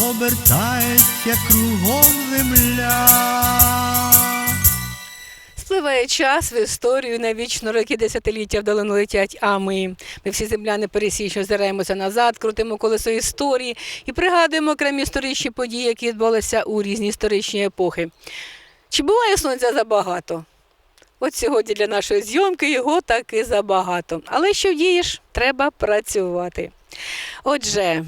обертається кругом земля. Спливає час в історію навічно роки десятиліття вдалину летять, а ми, ми всі земляни пересічно зираємося назад, крутимо колесо історії і пригадуємо окремі історичні події, які відбулися у різні історичні епохи. Чи буває сонця забагато? От сьогодні для нашої зйомки його таки забагато. Але що вдієш, треба працювати. Отже,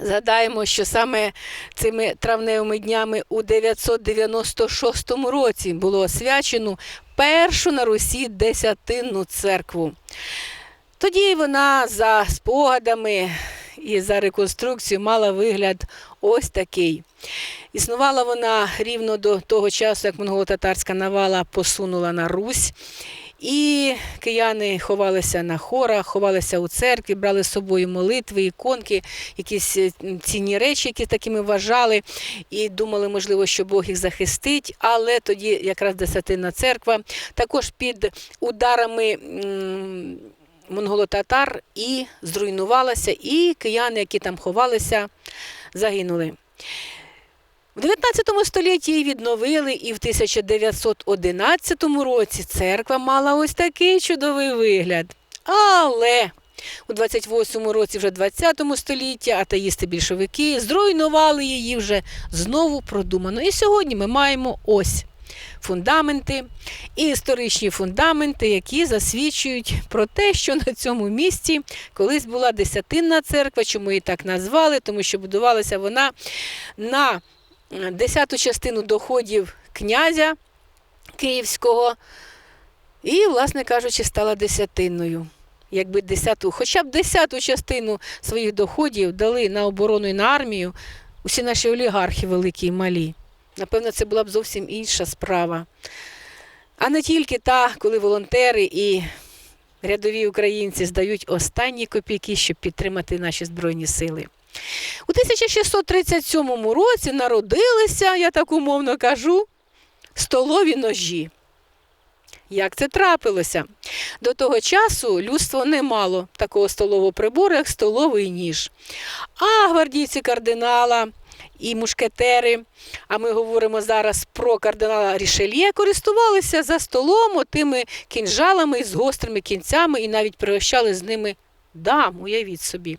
Згадаємо, що саме цими травневими днями у 996 році було освячено першу на Русі десятинну церкву. Тоді вона за спогадами і за реконструкцією мала вигляд ось такий. Існувала вона рівно до того часу, як монголо-татарська навала посунула на Русь. І кияни ховалися на хорах, ховалися у церкві, брали з собою молитви, іконки, якісь е, цінні речі, які такими вважали, і думали, можливо, що Бог їх захистить. Але тоді якраз десятинна церква також під ударами монголо-татар і зруйнувалася, і кияни, які там ховалися, загинули. В 19 столітті її відновили, і в 1911 році церква мала ось такий чудовий вигляд. Але у 28 році вже 20 століття атеїсти-більшовики зруйнували її вже знову продумано. І сьогодні ми маємо ось фундаменти і історичні фундаменти, які засвідчують про те, що на цьому місці колись була десятинна церква, чому її так назвали, тому що будувалася вона на десяту частину доходів князя Київського і, власне кажучи, стала десятинною. Якби десяту, хоча б десяту частину своїх доходів дали на оборону і на армію усі наші олігархи великі і малі. Напевно, це була б зовсім інша справа. А не тільки та, коли волонтери і рядові українці здають останні копійки, щоб підтримати наші Збройні сили. У 1637 році народилися, я так умовно кажу, столові ножі. Як це трапилося? До того часу людство не мало такого столового прибору, як столовий ніж. А гвардійці кардинала і мушкетери, а ми говоримо зараз про кардинала Рішельє, користувалися за столом тими кінжалами з гострими кінцями і навіть пригощали з ними дам, уявіть собі.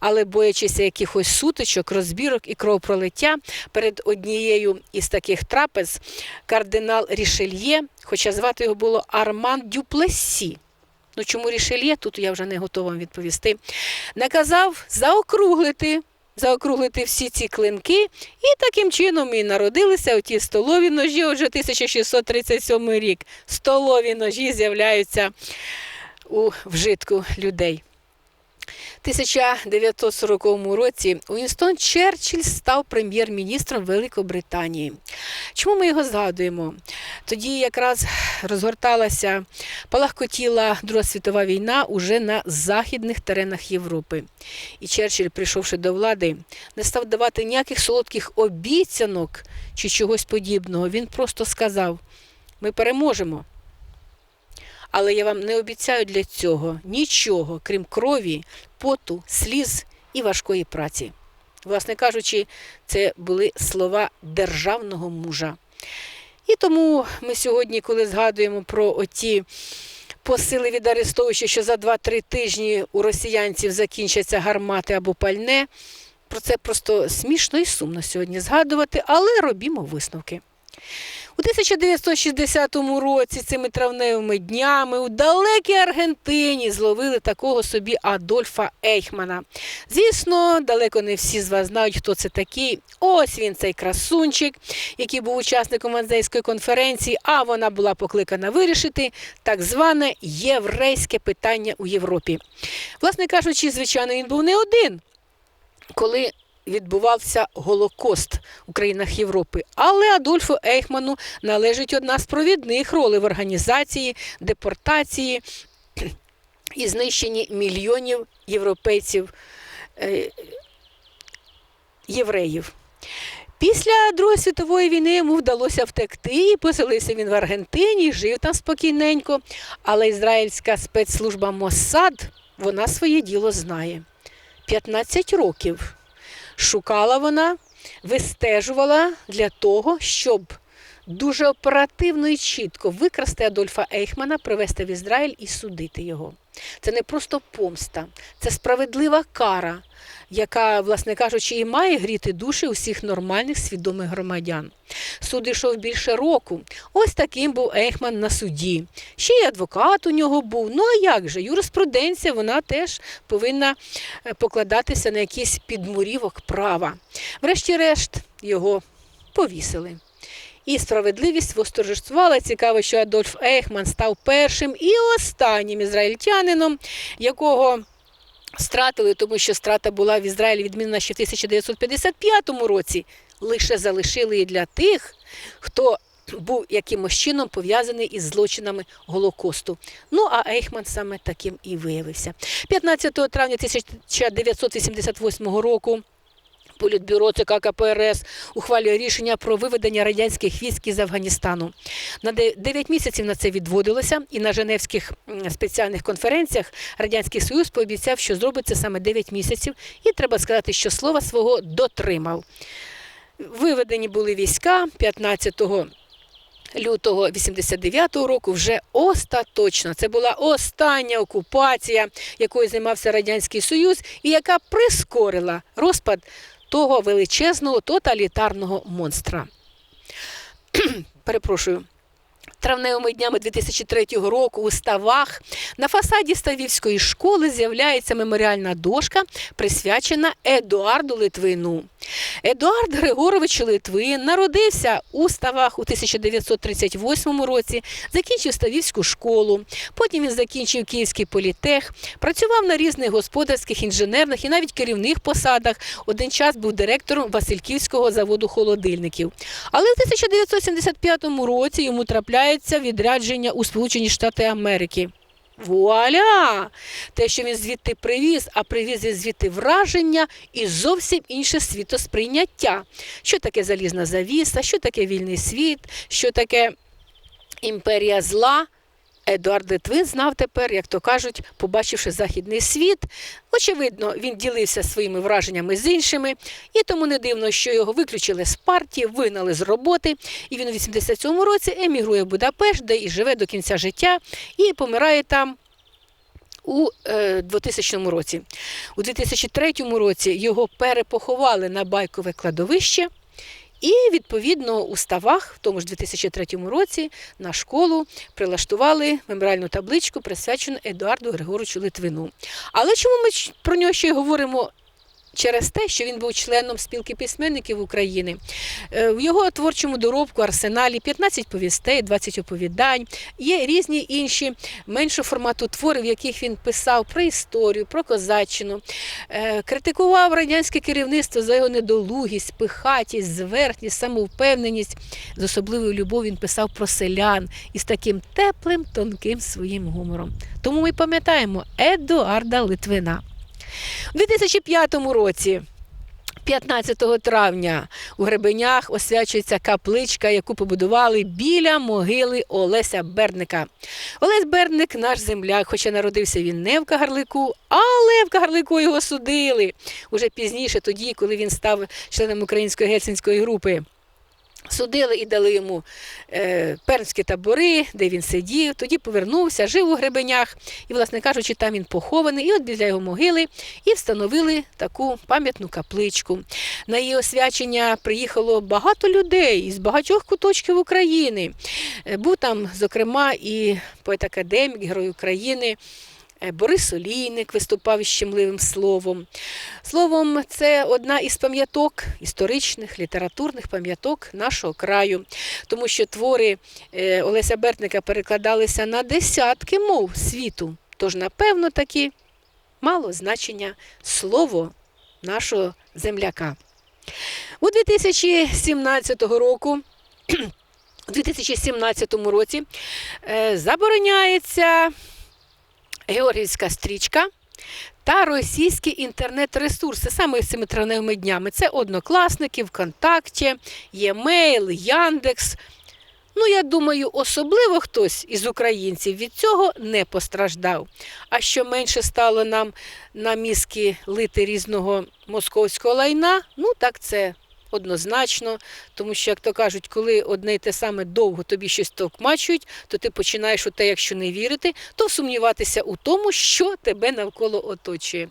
Але боячися якихось сутичок, розбірок і кровопролиття перед однією із таких трапез кардинал Рішельє, хоча звати його було Арман Дюплесі. Ну чому Рішельє, тут я вже не готова вам відповісти, наказав заокруглити. Заокруглити всі ці клинки, і таким чином і народилися оті столові ножі. Отже, 1637 рік. Столові ножі з'являються у вжитку людей. У 1940 році Уінстон Черчилль став прем'єр-міністром Великобританії. Чому ми його згадуємо? Тоді якраз розгорталася, палахкотіла Друга світова війна уже на західних теренах Європи. І Черчилль, прийшовши до влади, не став давати ніяких солодких обіцянок чи чогось подібного. Він просто сказав: ми переможемо. Але я вам не обіцяю для цього нічого, крім крові, поту, сліз і важкої праці. Власне кажучи, це були слова державного мужа. І тому ми сьогодні, коли згадуємо про оті посили від Арестовича, що за 2-3 тижні у росіянців закінчаться гармати або пальне, про це просто смішно і сумно сьогодні згадувати, але робімо висновки. У 1960 році цими травневими днями у далекій Аргентині зловили такого собі Адольфа Ейхмана. Звісно, далеко не всі з вас знають, хто це такий. Ось він, цей красунчик, який був учасником Ванзейської конференції, а вона була покликана вирішити так зване єврейське питання у Європі. Власне кажучи, звичайно, він був не один. Коли відбувався Голокост у країнах Європи. Але Адольфу Ейхману належить одна з провідних ролей в організації депортації і знищенні мільйонів європейців е, євреїв. Після Другої світової війни йому вдалося втекти, і поселився він в Аргентині, жив там спокійненько. Але ізраїльська спецслужба Моссад, вона своє діло знає. 15 років шукала вона, вистежувала для того, щоб дуже оперативно і чітко викрасти Адольфа Ейхмана, привезти в Ізраїль і судити його. Це не просто помста, це справедлива кара, яка, власне кажучи, і має гріти душі усіх нормальних свідомих громадян. Суд йшов більше року. Ось таким був Ейхман на суді. Ще й адвокат у нього був. Ну а як же? Юриспруденція вона теж повинна е, покладатися на якийсь підмурівок права. Врешті-решт його повісили. І справедливість восторжествувала. Цікаво, що Адольф Ейхман став першим і останнім ізраїльтянином, якого стратили, тому що страта була в Ізраїлі відмінена ще в 1955 році. Лише залишили її для тих, хто був якимось чином пов'язаний із злочинами Голокосту. Ну а Ейхман саме таким і виявився. 15 травня 1988 року. Політбюро ЦК КПРС ухвалює рішення про виведення радянських військ із Афганістану. На 9 місяців на це відводилося, і на Женевських спеціальних конференціях Радянський Союз пообіцяв, що зробить це саме 9 місяців, і треба сказати, що слова свого дотримав. Виведені були війська 15 лютого 89-го року вже остаточно. Це була остання окупація, якою займався Радянський Союз, і яка прискорила розпад того величезного тоталітарного монстра. Перепрошую. Травневими днями 2003 року у ставах на фасаді Ставівської школи з'являється меморіальна дошка, присвячена Едуарду Литвину. Едуард Григорович Литвин народився у ставах у 1938 році, закінчив Ставівську школу. Потім він закінчив Київський політех, працював на різних господарських, інженерних і навіть керівних посадах. Один час був директором Васильківського заводу холодильників. Але в 1975 році йому трапляється відрядження у Сполучені Штати Америки. Вуаля! Те, що він звідти привіз, а привіз він звідти враження і зовсім інше світосприйняття. Що таке залізна завіса, що таке вільний світ, що таке імперія зла. Едуард Литвин знав тепер, як то кажуть, побачивши західний світ. Очевидно, він ділився своїми враженнями з іншими, і тому не дивно, що його виключили з партії, вигнали з роботи. І він у 87-му році емігрує в Будапешт, де і живе до кінця життя, і помирає там. У е, 2000 році. У 2003 році його перепоховали на байкове кладовище. І відповідно у ставах, в тому ж 2003 році, на школу прилаштували меморіальну табличку, присвячену Едуарду Григоровичу Литвину. Але чому ми про нього ще й говоримо? Через те, що він був членом спілки письменників України. Е, В його творчому доробку арсеналі 15 повістей, 20 оповідань. Є різні інші меншого формату твори, в яких він писав про історію, про козаччину, Е, критикував радянське керівництво за його недолугість, пихатість, зверхність, самовпевненість. З особливою любов'ю він писав про селян із таким теплим, тонким своїм гумором. Тому ми пам'ятаємо Едуарда Литвина. У 2005 році. 15 травня у Гребенях освячується капличка, яку побудували біля могили Олеся Берника. Олесь Берник наш земляк, хоча народився він не в Кагарлику, але в Кагарлику його судили. Уже пізніше, тоді, коли він став членом української гельсінської групи. Судили і дали йому е, пермські табори, де він сидів. Тоді повернувся, жив у Гребенях. І, власне кажучи, там він похований. І от біля його могили і встановили таку пам'ятну капличку. На її освячення приїхало багато людей із багатьох куточків України. Е, Був там, зокрема, і поет-академік, герой України. Е, Борис Олійник виступав із щемливим словом. Словом, це одна із пам'яток, історичних, літературних пам'яток нашого краю, тому що твори е, Олеся Бертника перекладалися на десятки мов світу. Тож, напевно, таки мало значення слово нашого земляка. У 2017 року. У 2017 році е, забороняється георгіївська стрічка та російські інтернет-ресурси саме з цими травневими днями. Це однокласники, ВКонтакті, Ємейл, Яндекс. Ну, я думаю, особливо хтось із українців від цього не постраждав. А що менше стало нам на мізки лити різного московського лайна, ну так це однозначно. Тому що, як то кажуть, коли одне й те саме довго тобі щось товкмачують, то ти починаєш у те, якщо не вірити, то сумніватися у тому, що тебе навколо оточує.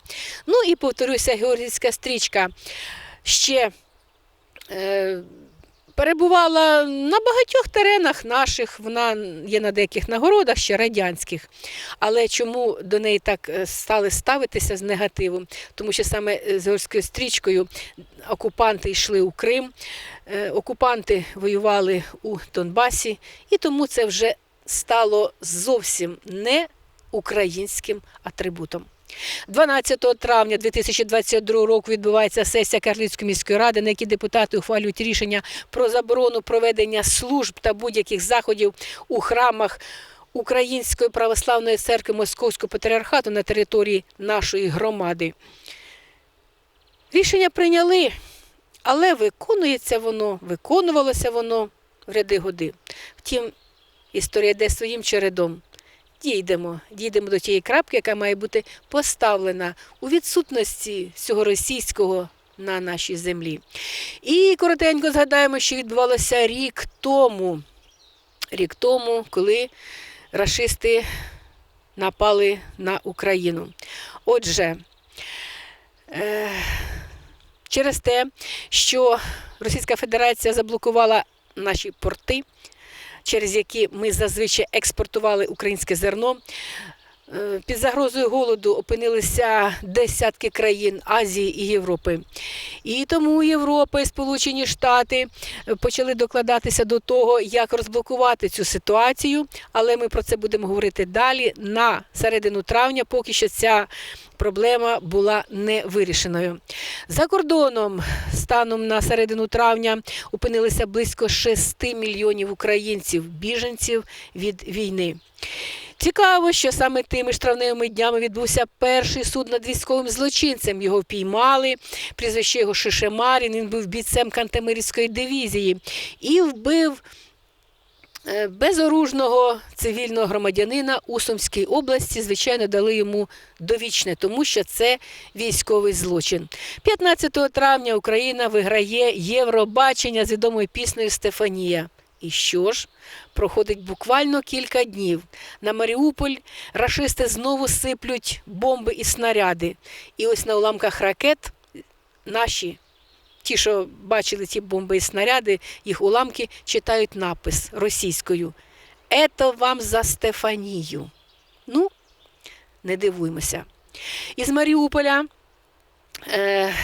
Ну і повторюся, георгійська стрічка ще. Е, Перебувала на багатьох теренах наших, вона є на деяких нагородах, ще радянських. Але чому до неї так е, стали ставитися з негативом? Тому що саме е, з Георгською стрічкою окупанти йшли у Крим, е, окупанти воювали у Донбасі, і тому це вже стало зовсім не українським атрибутом. 12 травня 2022 року відбувається сесія Карлицької міської ради, на якій депутати ухвалюють рішення про заборону проведення служб та будь-яких заходів у храмах Української православної церкви Московського патріархату на території нашої громади. Рішення прийняли, але виконується воно, виконувалося воно в ряди годи. Втім, історія йде своїм чередом дійдемо, дійдемо до тієї крапки, яка має бути поставлена у відсутності всього російського на нашій землі. І коротенько згадаємо, що відбувалося рік тому, рік тому, коли рашисти напали на Україну. Отже, е, через те, що Російська Федерація заблокувала наші порти, через які ми зазвичай експортували українське зерно. Е, Під загрозою голоду опинилися десятки країн Азії і Європи. І тому Європа і Сполучені Штати е, почали докладатися до того, як розблокувати цю ситуацію. Але ми про це будемо говорити далі. На середину травня, поки що ця проблема була не вирішеною. За кордоном станом на середину травня опинилися близько 6 мільйонів українців, біженців від війни. Цікаво, що саме тими ж травневими днями відбувся перший суд над військовим злочинцем. Його впіймали, прізвище його Шишемарін, він був бійцем Кантемирівської дивізії і вбив е, безоружного цивільного громадянина у Сумській області. Звичайно, дали йому довічне, тому що це військовий злочин. 15 травня Україна виграє Євробачення з відомою піснею Стефанія. І що ж? Проходить буквально кілька днів. На Маріуполь рашисти знову сиплють бомби і снаряди. І ось на уламках ракет наші, ті, що бачили ці бомби і снаряди, їх уламки читають напис російською. Ето вам за Стефанію. Ну, не дивуємося. Із Маріуполя. Е,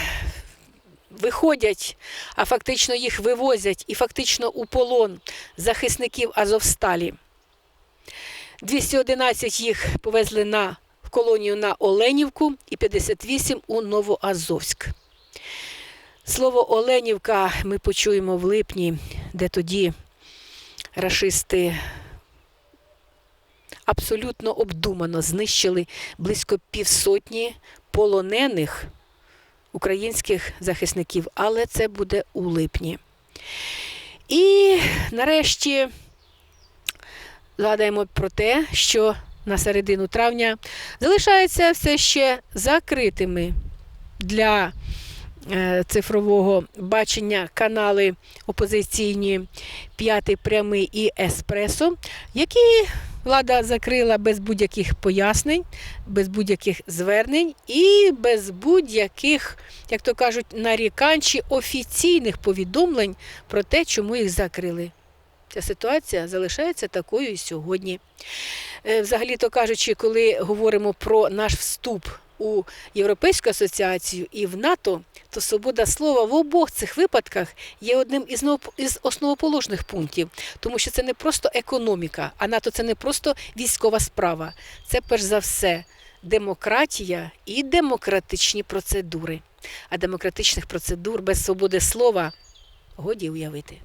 виходять, а фактично їх вивозять і фактично у полон захисників Азовсталі. 211 їх повезли на в колонію на Оленівку і 58 у Новоазовськ. Слово Оленівка ми почуємо в липні, де тоді рашисти абсолютно обдумано знищили близько півсотні полонених українських захисників, але це буде у липні. І нарешті згадаємо про те, що на середину травня залишаються все ще закритими для е, цифрового бачення канали опозиційні П'ятий прямий і Еспресо, які влада закрила без будь-яких пояснень, без будь-яких звернень і без будь-яких, як то кажуть, нарікань чи офіційних повідомлень про те, чому їх закрили. Ця ситуація залишається такою і сьогодні. Е, Взагалі-то кажучи, коли говоримо про наш вступ у Європейську асоціацію і в НАТО, то свобода слова в обох цих випадках є одним із основоположних пунктів, тому що це не просто економіка, а НАТО це не просто військова справа. Це перш за все демократія і демократичні процедури. А демократичних процедур без свободи слова годі уявити.